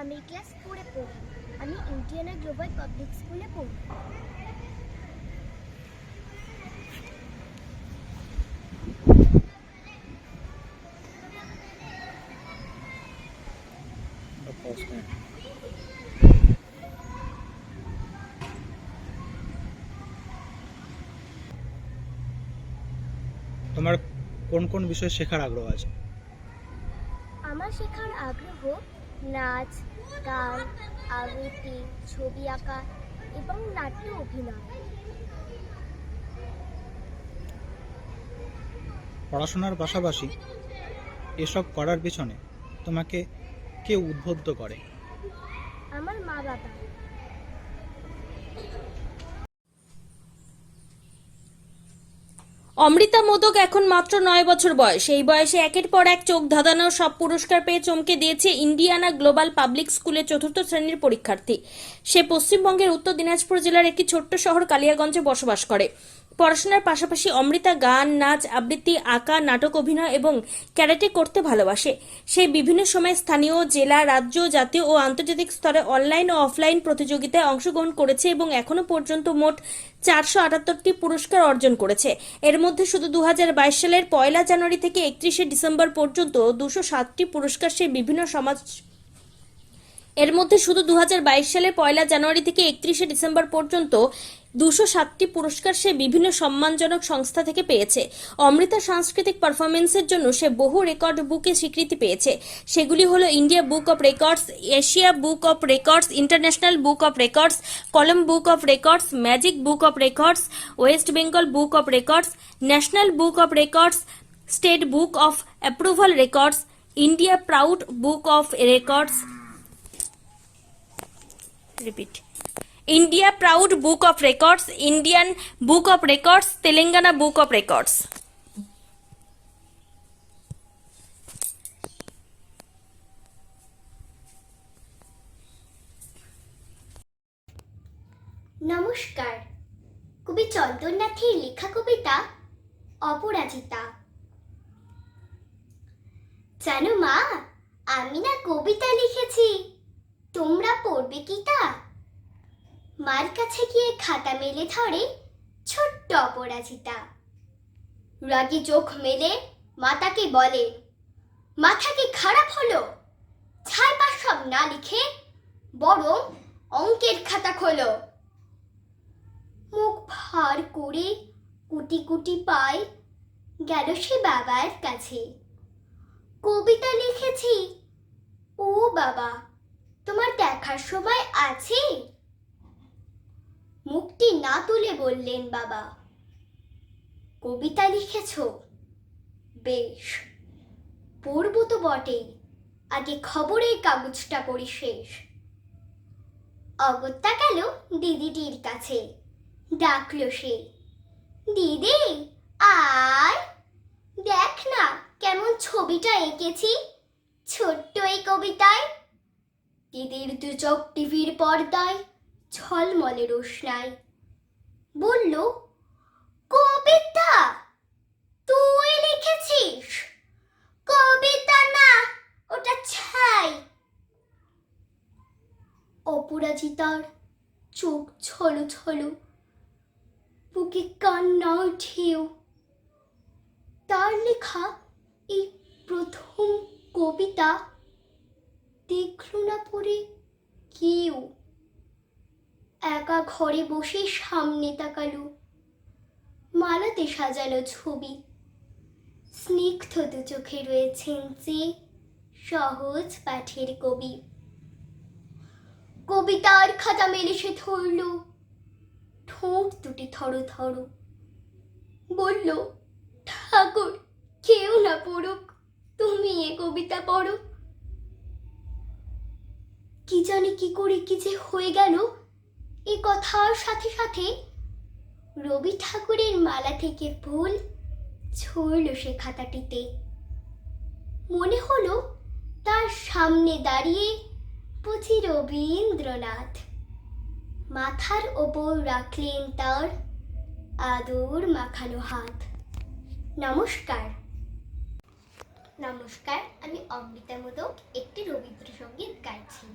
আমি ক্লাস ফোরে পড়ি আমি ইন্ডিয়ানা গ্লোবাল পাবলিক স্কুলে পড়ি. তোমার কোন কোন বিষয় শেখার আগ্রহ আছে আমার শেখার আগ্রহ নাচ গান আবৃত্তি ছবি আঁকা এবং নাট্য অভিনয়। পড়াশোনার পাশাপাশি এসব করার পেছনে তোমাকে কে উদ্বুদ্ধ করে? আমার মা বাবা অমৃতা মোদক এখন মাত্র নয় বছর বয়স। এই বয়সে একের পর এক চোখ ধাঁধানো সব পুরস্কার পেয়ে চমকে দিয়েছে ইন্ডিয়ানা গ্লোবাল পাবলিক স্কুলের চতুর্থ শ্রেণির পরীক্ষার্থী। সে পশ্চিমবঙ্গের উত্তর দিনাজপুর জেলার একটি ছোট্ট শহর কালিয়াগঞ্জে বসবাস করে। পড়াশোনার পাশাপাশি অমৃতা গান, নাচ, আবৃত্তি, আঁকা, নাটক, অভিনয় এবং ক্যারাটে করতে ভালোবাসে। সে বিভিন্ন সময় স্থানীয়, জেলা, রাজ্য, জাতীয় ও আন্তর্জাতিক স্তরে অনলাইন ও অফলাইন প্রতিযোগিতায় অংশগ্রহণ করেছে এবং এখনও পর্যন্ত মোট চারশো আটাত্তরটি পুরস্কার অর্জন করেছে। এর মধ্যে শুধু দু হাজার বাইশ সালের পয়লা জানুয়ারি থেকে একত্রিশে ডিসেম্বর পর্যন্ত দুশো সাতটি পুরস্কার সে বিভিন্ন সমাজ এর মধ্যে শুধু দু হাজার বাইশ সালের পয়লা জানুয়ারি থেকে একত্রিশে ডিসেম্বর পর্যন্ত দুশো সাতটি পুরস্কার সে বিভিন্ন সম্মানজনক সংস্থা থেকে পেয়েছে। অমৃতা সাংস্কৃতিক পারফরমেন্সের জন্য সে বহু রেকর্ড বুকে স্বীকৃতি পেয়েছে। সেগুলি হলো India book of records, Asia book of records, international book of records Kalam book of records, magic book of records, West Bengal book of records, national book of records, state book of approval records, India proud book of records. repeat India proud book of records Indian book of records Telangana book of records নমস্কার। কবি চন্দননাথের লেখা কবিতা অপরাজিতা। জানো মা, আমি না কবিতা লিখেছি। তোমরা পড়বে কি তা? মার কাছে গিয়ে খাতা মেলে ধরে ছোট্ট অপরাজিতা। রাগী চোখ মেলে মাতাকে বলে মাথা কি খারাপ হলো? ছাইপাশ সব না লিখে বরং অঙ্কের খাতা খোলো। মুখ ভার করে কুটি কুটি পায় গেল সে বাবার কাছে। কবিতা লিখেছি? ও বাবা, তোমার দেখার সময় আছে? মুখটি না তুলে বললেন বাবা। কবিতা লিখেছ? বেশ। পড়ব তো বটেই। আগে খবরের কাগজটা করি শেষ। অগত্যা গেল দিদিটির কাছে। ডাকল সে। দিদি আয় দেখ না, কেমন ছবিটা এঁকেছি। ছোট্ট এই কবিতায়। দিদির দু চোখ টিভির পর্দায়। ঝলমলে রোশনায় বলল, কবিতা, তুই লিখেছিস? কবিতা না, ওটা ছাই। অপরাজিতার চোখ ছলো ছলো, বুকে কান্নার ঢেউ। তার লেখা এই প্রথম কবিতা দেখল না পড়ে কেউ। একা ঘরে বসে সামনে তাকালো। মালাতে সাজালো ছবি। স্নিগ্ধ দু চোখে রয়েছেন যে সহজ পাঠের কবি। কবিতার খাতা মেলে সে ধরল, ঠোঁট দুটি থরো থরো। বলল, ঠাকুর, কেউ না পড়ুক, তুমি এ কবিতা পড়ো। কি জানি কি করে কি যে হয়ে গেল এ কথার সাথে সাথে রবি ঠাকুরের মালা থেকে ফুল ছড়ল সে খাতাটিতে। মনে হলো তার সামনে দাঁড়িয়ে বুঝি রবীন্দ্রনাথ। মাথার ওপর রাখলেন তার আদর মাখানো হাত। নমস্কার। নমস্কার, আমি অমৃতা মোদক, একটি রবীন্দ্রসঙ্গীত গাইছি।